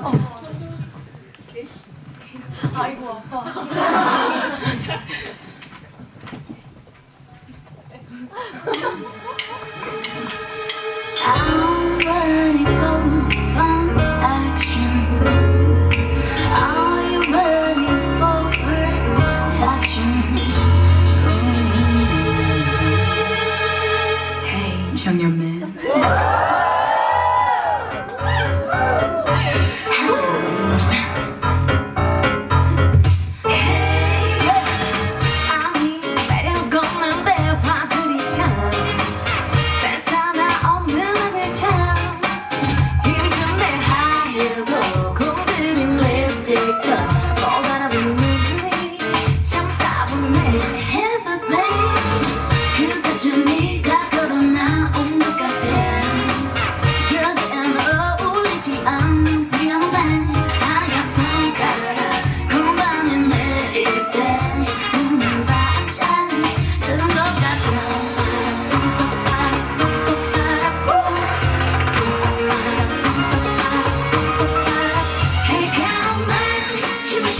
어. 아이고 아파.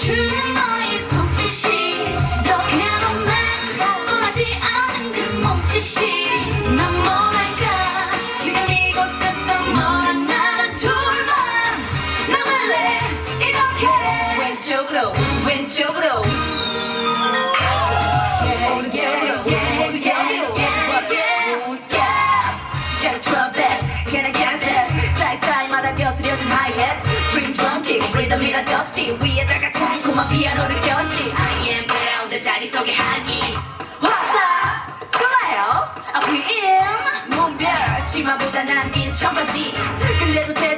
Tune 리듬이라 접시 위에다가 달콤한 피아노를 껴지. I am ground 자리 속에 한기. 화사! 설레요. I feel in. 문별 치마보다 난긴 청바지. 근데도 돼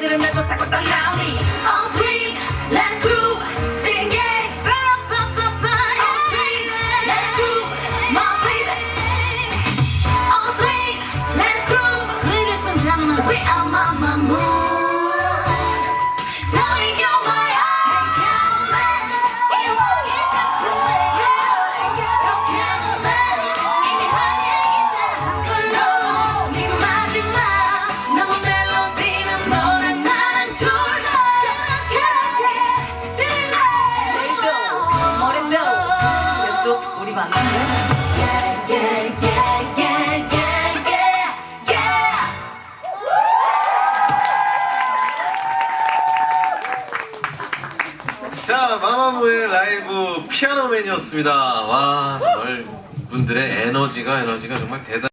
자, 마마무의 라이브 피아노맨이었습니다. 와, 정말 분들의 에너지가 에너지가 정말 대단.